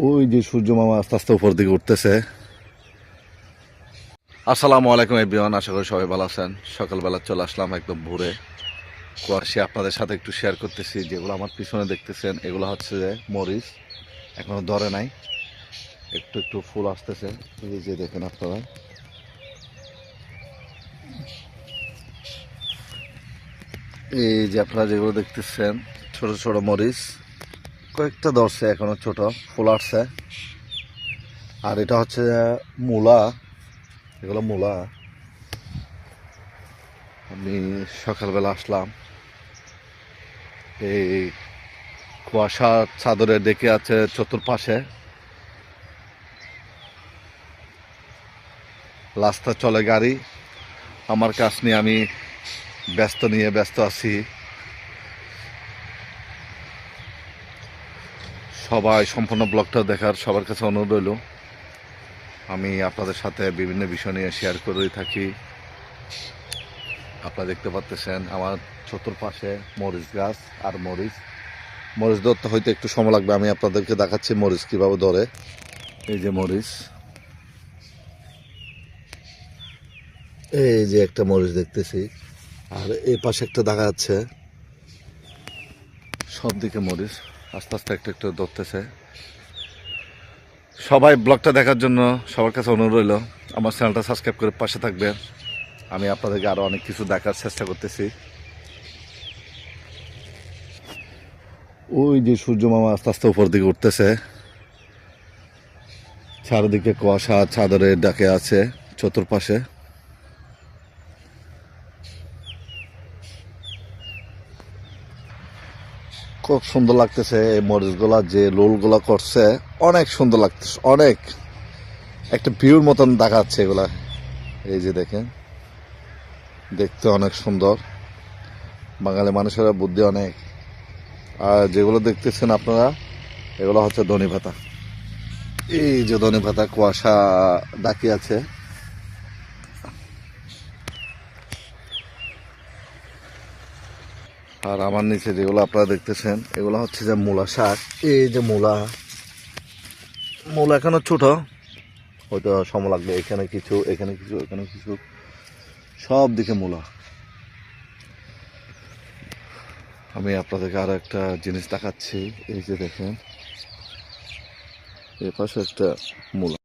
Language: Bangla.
ওই যে সূর্য মামা আস্তে আস্তে উপর দিকে উঠতেছে। আসসালামু আলাইকুম এভরিওয়ান আশা করি সবাই ভালো আছেন। সকালবেলা চলে আসলাম একদম ভোরে। কুয়াশি আপনাদের সাথে একটু শেয়ার করতেছি, যেগুলো আমার পিছনে দেখতেছেন, এগুলো হচ্ছে যে মরিচ। এখনও ধরে নাই। একটু একটু ফুল আসতেছে। এই যে দেখেন আপনারা। এই যে আপনারা যেগুলো দেখতেছেন, ছোট ছোট মরিচ। কয়েকটা ধরছে এখনও ছোট, ফুল আসছে। আর এটা হচ্ছে মূলা। এগুলো মূলা। আমি সকালবেলা আসলাম। এই কুয়াশা চাদরে ডেকে আছে চতুর্পাশে। রাস্তা চলে গাড়ি। আমার কাজ নিয়ে আমি ব্যস্ত নিয়ে ব্যস্ত আছি। সবাই সম্পূর্ণ ব্লগটা দেখার সবার কাছে অনুরোধ রইল। আমি আপনাদের সাথে বিভিন্ন বিষয় নিয়ে শেয়ার করে থাকি। আপনারা দেখতে পাচ্ছেন আমার চতুর্পাশে মরিচ গাছ আর মরিচ। মরিচ ধরতে হয়তো একটু সময় লাগবে, আমি আপনাদেরকে দেখাচ্ছি মরিচ কীভাবে ধরে। এই যে মরিচ। এই যে একটা মরিচ দেখতেছি। আর এই পাশে একটা দেখা যাচ্ছে। সব দিকে মরিচ। আস্তে আস্তে একটু একটু ধরতেছে সবাই ব্লগটা দেখার জন্য সবার কাছে অনুরোধ রইল, আমার চ্যানেলটা সাবস্ক্রাইব করে পাশে থাকবে আমি আপনাদেরকে আরও অনেক কিছু দেখার চেষ্টা করতেছি। ওই যে সূর্য মামা আস্তে আস্তে উপর দিকে উঠতেছে। চারিদিকে কুয়াশা চাদরের ডাকে আছে চতুর্পাশে। খুব সুন্দর লাগতেছে এই মরিচগুলা, যে লোলগুলা করছে। অনেক সুন্দর লাগতেছে, অনেক। একটা ভিউর মতন দেখাচ্ছে এগুলা। এই যে দেখেন, দেখতে অনেক সুন্দর। বাঙালি মানুষেরা বুদ্ধি অনেক। আর যেগুলো দেখতেছেন আপনারা, এগুলো হচ্ছে ধনী ভাতা এই যে ধনী ভাতা কুয়াশা ডাকি আছে। আর আমার নিচে যেগুলো আপনারা দেখতেছেন, এগুলো হচ্ছে যে মূলা শাক। এই যে মূলা মূলা এখনও ছোট। হয়তো সময় লাগবে, এখানে কিছু এখানে কিছু এখানে কিছু। সব দিকে মূলা। আমি আপনাদেরকে আরও একটা জিনিস দেখাচ্ছি। এই যে দেখেন, এ পাশে একটা মূলা।